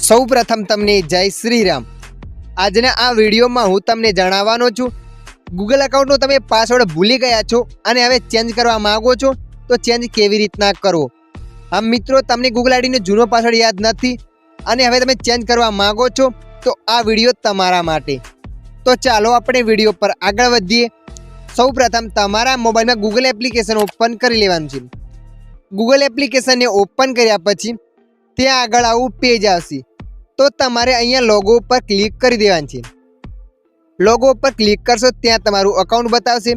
સૌ પ્રથમ તમને જય શ્રી રામ આજના આ વિડીયોમાં હું તમને જણાવવાનો છું ગૂગલ અકાઉન્ટનો તમે પાસવર્ડ ભૂલી ગયા છો અને હવે ચેન્જ કરવા માગો છો, તો ચેન્જ કેવી રીતના કરવો? આમ મિત્રો, તમને ગૂગલ આઈડીનો જૂનો પાસવર્ડ યાદ નથી અને હવે તમે ચેન્જ કરવા માગો છો, તો આ વીડિયો તમારા માટે. તો ચાલો આપણે વીડિયો પર આગળ વધીએ. સૌ પ્રથમ તમારા મોબાઈલમાં ગૂગલ એપ્લિકેશન ઓપન કરી લેવાનું છે. ગૂગલ એપ્લિકેશનને ઓપન કર્યા પછી, ત્યાં આગળ આવું પેજ આવશે. તો તમારે અહીંયા લોગો ઉપર ક્લિક કરી દેવાનું છે. લોગો ઉપર ક્લિક કરશો ત્યાં તમારું અકાઉન્ટ બતાવશે.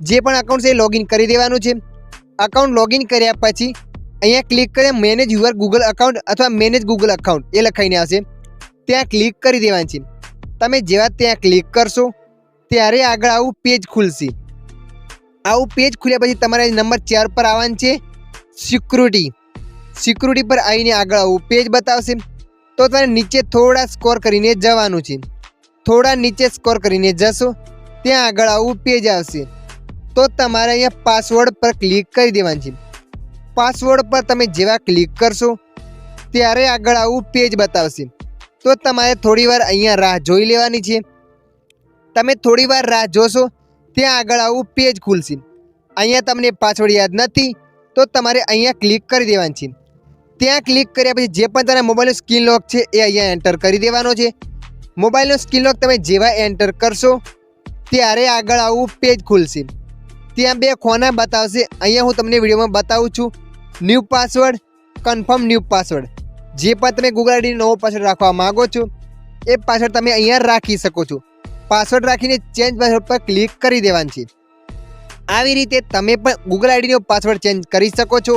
જે પણ અકાઉન્ટ છે એ લોગિન કરી દેવાનું છે. અકાઉન્ટ લોગિન કર્યા પછી અહીંયા ક્લિક કરી મેનેજ યુઅર ગૂગલ અકાઉન્ટ અથવા મેનેજ ગૂગલ અકાઉન્ટ એ લખાઈને આવશે. ત્યાં ક્લિક કરી દેવાનું છે. તમે જેવા ત્યાં ક્લિક કરશો, ત્યારે આગળ આવું પેજ ખુલશે. આવું પેજ ખુલ્યા પછી તમારે નંબર ચાર પર આવવાનું છે સિક્યુરિટી સિક્યુરિટી પર આવીને આગળ આવું પેજ બતાવશે. તો તમારે નીચે થોડા સ્કોર કરીને જવાનું છે. થોડા નીચે સ્કોર કરીને જશો, ત્યાં આગળ આવું પેજ આવશે. તો તમારે અહીંયા પાસવર્ડ પર ક્લિક કરી દેવાનું છે. પાસવર્ડ પર તમે જેવા ક્લિક કરશો, ત્યારે આગળ આવું પેજ બતાવશે. તો તમારે થોડીવાર અહીંયા રાહ જોઈ લેવાની છે. તમે થોડીવાર રાહ જોશો, ત્યાં આગળ આવું પેજ ખુલશે. અહીંયા તમને પાસવર્ડ યાદ નથી, તો તમારે અહીંયા ક્લિક કરી દેવાનું છે. ત્યાં ક્લિક કર્યા પછી જે પણ તમારા મોબાઈલનો સ્ક્રીન લોક છે એ અહીંયા એન્ટર કરી દેવાનો છે. મોબાઈલનો સ્ક્રીન લોક તમે જેવા એન્ટર કરશો ત્યારે આગળ આવું પેજ ખુલશે. ત્યાં બે ખોના બતાવશે. અહીંયા હું તમને વિડીયોમાં બતાવું છું. New password confirm new password જે પણ તમે ગૂગલ આઈડી નવો પાસવર્ડ રાખવા માગો છો, એ પાસવર્ડ તમે અહીંયા રાખી શકો છો. પાસવર્ડ રાખીને ચેન્જ પાસવર્ડ પર ક્લિક કરી દેવાનું છે. આવી રીતે તમે પણ ગૂગલ આઈડીનો પાસવર્ડ ચેન્જ કરી શકો છો.